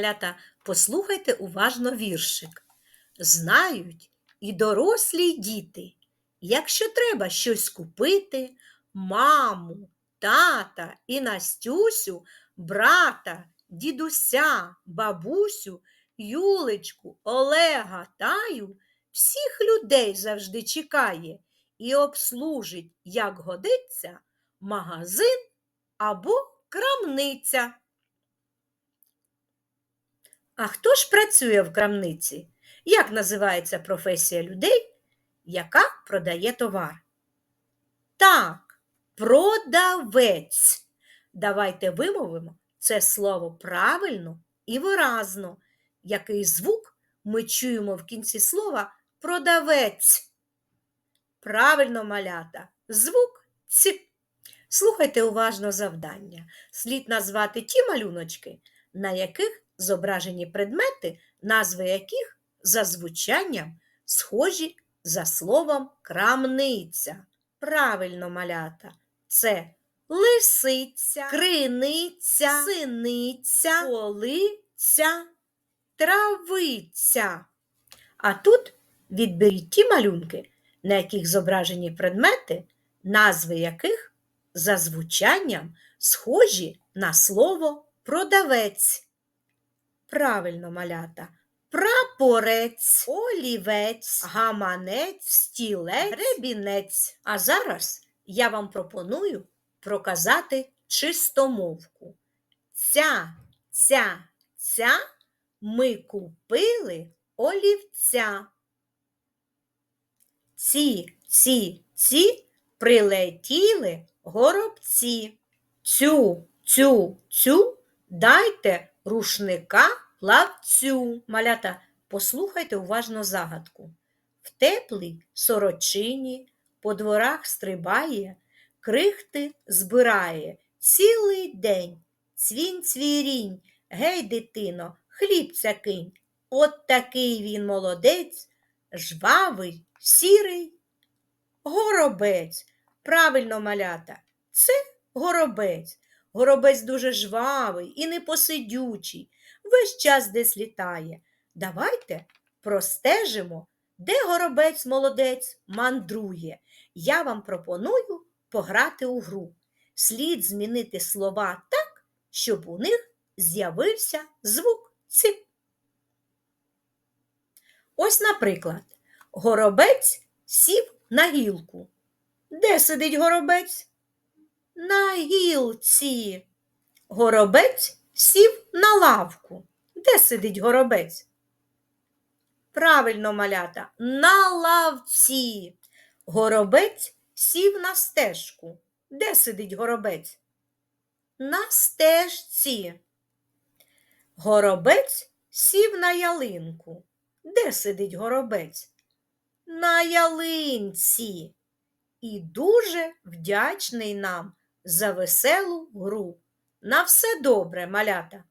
Малята, послухайте уважно віршик. Знають і дорослі й діти, якщо треба щось купити, маму, тата і Настюсю, брата, дідуся, бабусю, Юлечку, Олега, Таю, всіх людей завжди чекає і обслужить, як годиться, магазин або крамниця. А хто ж працює в крамниці? Як називається професія людей, яка продає товар? Так, продавець. Давайте вимовимо це слово правильно і виразно. Який звук ми чуємо в кінці слова продавець? Правильно, малята, звук ц. Слухайте уважно завдання. Слід назвати ті малюночки, на яких зображені предмети, назви яких за звучанням схожі за словом крамниця. Правильно, малята, це лисиця, криниця, синиця, полиця, травиця. А тут відберіть ті малюнки, на яких зображені предмети, назви яких за звучанням схожі на слово продавець. Правильно, малята. Прапорець, олівець, гаманець, стілець, гребінець. А зараз я вам пропоную проказати чистомовку. Ця, ця, ця ми купили олівця. Ці, ці, ці прилетіли горобці. Цю, цю, цю дайте рушника плавцю. Малята, послухайте уважно загадку. В теплій сорочині по дворах стрибає, крихти збирає цілий день. Цвінь цвірінь, гей, дитино, хлібця кинь. От такий він молодець, жвавий, сірий. Горобець. Правильно, малята, це горобець. Горобець дуже жвавий і непосидючий, весь час десь літає. Давайте простежимо, де горобець молодець мандрує. Я вам пропоную пограти у гру. Слід змінити слова так, щоб у них з'явився звук Ц. Ось, наприклад, горобець сів на гілку. Де сидить горобець? На гілці. Горобець сів на лавку. Де сидить горобець? Правильно, малята, на лавці. Горобець сів на стежку. Де сидить горобець? На стежці. Горобець сів на ялинку. Де сидить горобець? На ялинці. І дуже вдячний нам за веселу гру. На все добре, малята!